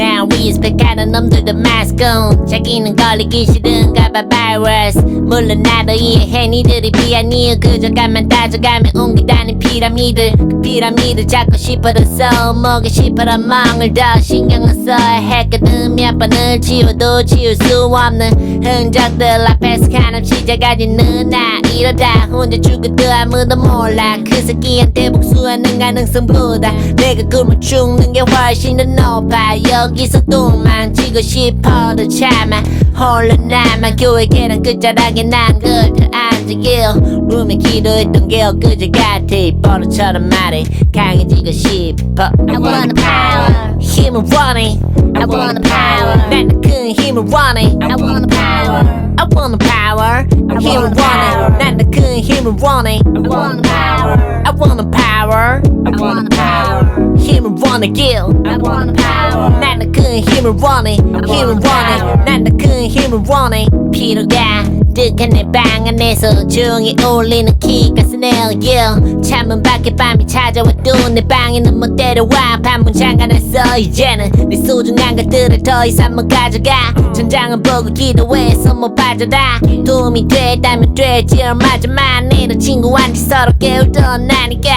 now. 리스펙하는 놈들도 마스콘 자기는 걸리기 싫은가 봐 바이러스 물론 나도 이해해 니들이 비한 이유. 그저 가만 따져가면 옮기다는 피라미드. 그 피라미드 잡고 싶어졌어. 먹고 싶어란 멍을 더 신경을 써야 했거든 몇 번을 지워도 지울 수 없는 흔적들 앞에서 한없이 작아진 나 이러다 혼자 죽어도 아무도 몰라. 그 새끼한테 복수하는 가능성보다 내가 굶어 죽는 게 훨씬 더 높아. 여기 서 도망치고 싶어도 참아. 홀로 남아 교회 계단 끝자락에 난 그저 앉아길 룸에 기도했던 게 엊그제 같아. 버릇처럼 말해. 강해지고 싶어. I the power 힘을 원해 I want the power 난큰 힘을 원해 I want the power I want the power 힘을 원해 난큰 힘을 원해 I want the power I want the power I want the power 힘을 원해 길 I want the power 나는 큰 힘을 원해 힘을 원해 나는 큰 힘을 원해 피로가 득한 내 방 안에서 조용히 울리는 키가 스네일 yeah. 창문 밖에 밤이 찾아와도 내 방에는 못 데려와. 반문 잠가놨어. 이제는 내 소중한 것들을 더 이상 못 가져가. 천장을 보고 기도해서 못 빠져라. 도움이 됐다면 되지. 얼마 전만 해도 친구한테 서로 깨우던 나니까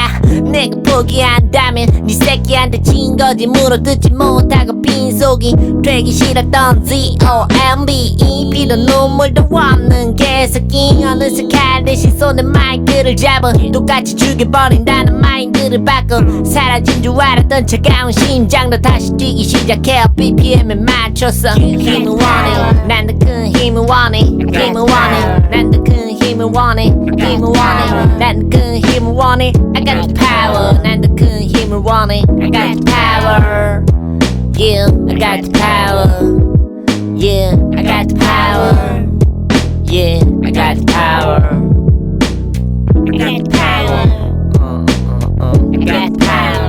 내가 포기한다면 네 새끼한테 진 거지. 물어뜯지 못하고 빈속이 되기 싫었던 Z-O-M-B 이 피도 눈물도 없는 개새끼. 어느새 칼 대신 손에 마이크를 잡아 똑같이 죽여버린다는 마인드를 바꿔 사라진 줄 알았던 차가운 심장도 다시 뛰기 시작해. BPM에 맞춰서 힘을 원해. 난더큰 힘을 원해. 힘을 원해. 난 want it, him want it. I got the power. I got the power. Yeah, I got the power. Yeah, I got the power. Yeah, I got the power. I got the power. Uh, uh, uh, I got the power.